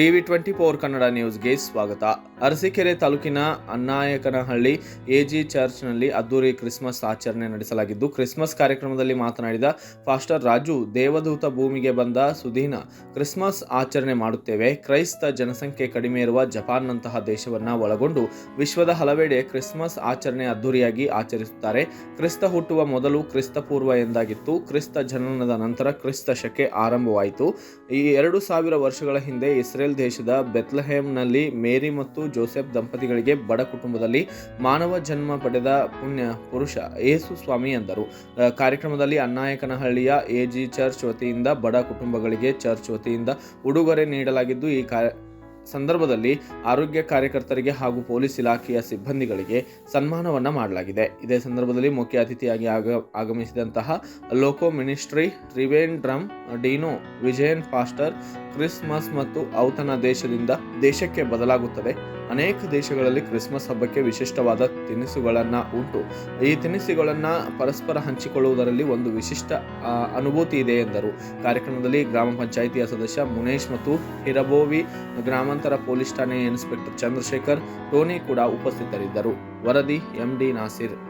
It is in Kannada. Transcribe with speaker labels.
Speaker 1: ಟಿವಿ ಟ್ವೆಂಟಿ ಫೋರ್ ಕನ್ನಡ ನ್ಯೂಸ್ಗೆ ಸ್ವಾಗತ. ಅರಸೀಕೆರೆ ತಾಲೂಕಿನ ಅನ್ನಾಯಕನಹಳ್ಳಿ ಎಜಿ ಚರ್ಚ್ನಲ್ಲಿ ಅದ್ದೂರಿ ಕ್ರಿಸ್ಮಸ್ ಆಚರಣೆ ನಡೆಸಲಾಗಿದ್ದು, ಕ್ರಿಸ್ಮಸ್ ಕಾರ್ಯಕ್ರಮದಲ್ಲಿ ಮಾತನಾಡಿದ ಫಾಸ್ಟರ್ ರಾಜು, ದೇವದೂತ ಭೂಮಿಗೆ ಬಂದ ಸುದೀನ ಕ್ರಿಸ್ಮಸ್ ಆಚರಣೆ ಮಾಡುತ್ತೇವೆ. ಕ್ರೈಸ್ತ ಜನಸಂಖ್ಯೆ ಕಡಿಮೆ ಇರುವ ಜಪಾನ್ನಂತಹ ದೇಶವನ್ನ ಒಳಗೊಂಡು ವಿಶ್ವದ ಹಲವೆಡೆ ಕ್ರಿಸ್ಮಸ್ ಆಚರಣೆ ಅದ್ದೂರಿಯಾಗಿ ಆಚರಿಸುತ್ತಾರೆ. ಕ್ರಿಸ್ತ ಹುಟ್ಟುವ ಮೊದಲು ಕ್ರಿಸ್ತ ಪೂರ್ವ ಎಂದಾಗಿತ್ತು. ಕ್ರಿಸ್ತ ಜನನದ ನಂತರ ಕ್ರಿಸ್ತ ಶಕೆ ಆರಂಭವಾಯಿತು. ಈ ಎರಡು ಸಾವಿರ ವರ್ಷಗಳ ಹಿಂದೆ ಇಸ್ರೇಲ್ ದೇಶದ ಬೆತ್ಲಹೇಮ್ನಲ್ಲಿ ಮೇರಿ ಮತ್ತು ಜೋಸೆಫ್ ದಂಪತಿಗಳಿಗೆ ಬಡ ಕುಟುಂಬದಲ್ಲಿ ಮಾನವ ಜನ್ಮ ಪಡೆದ ಪುಣ್ಯ ಪುರುಷ ಯೇಸು ಸ್ವಾಮಿ ಎಂದರು. ಕಾರ್ಯಕ್ರಮದಲ್ಲಿ ಅನ್ನಾಯಕನಹಳ್ಳಿಯ ಎಜಿ ಚರ್ಚ್ ವತಿಯಿಂದ ಬಡ ಕುಟುಂಬಗಳಿಗೆ ಚರ್ಚ್ ವತಿಯಿಂದ ಉಡುಗೊರೆ ನೀಡಲಾಗಿದ್ದು, ಈ ಕಾ, ಸಂದರ್ಭದಲ್ಲಿ ಆರೋಗ್ಯ ಕಾರ್ಯಕರ್ತರಿಗೆ ಹಾಗೂ ಪೊಲೀಸ್ ಇಲಾಖೆಯ ಸಿಬ್ಬಂದಿಗಳಿಗೆ ಸನ್ಮಾನವನ್ನು ಮಾಡಲಾಗಿದೆ. ಇದೇ ಸಂದರ್ಭದಲ್ಲಿ ಮುಖ್ಯ ಅತಿಥಿಯಾಗಿ ಆಗ, ಆಗಮಿಸಿದಂತಹ ಲೋಕೋ ministry Trivandrum Dino Vijayan pastor, Christmas ಮತ್ತು ಔತನ ದೇಶದಿಂದ ದೇಶಕ್ಕೆ ಬದಲಾಗುತ್ತದೆ. ಅನೇಕ ದೇಶಗಳಲ್ಲಿ ಕ್ರಿಸ್ಮಸ್ ಹಬ್ಬಕ್ಕೆ ವಿಶಿಷ್ಟವಾದ ತಿನಿಸುಗಳನ್ನ ಉಂಟು. ಈ ತಿನಿಸುಗಳನ್ನ ಪರಸ್ಪರ ಹಂಚಿಕೊಳ್ಳುವುದರಲ್ಲಿ ಒಂದು ವಿಶಿಷ್ಟ ಅನುಭೂತಿ ಇದೆ ಎಂದರು. ಕಾರ್ಯಕ್ರಮದಲ್ಲಿ ಗ್ರಾಮ ಪಂಚಾಯಿತಿಯ ಸದಸ್ಯ ಮುನೇಶ್ ಮತ್ತು ಹಿರಬೋವಿ, ಗ್ರಾಮಾಂತರ ಪೊಲೀಸ್ ಠಾಣೆಯ ಇನ್ಸ್ಪೆಕ್ಟರ್ ಚಂದ್ರಶೇಖರ್ ಟೋನಿ ಕೂಡ ಉಪಸ್ಥಿತರಿದ್ದರು. ವರದಿ ಎಂಡಿ ನಾಸಿರ್.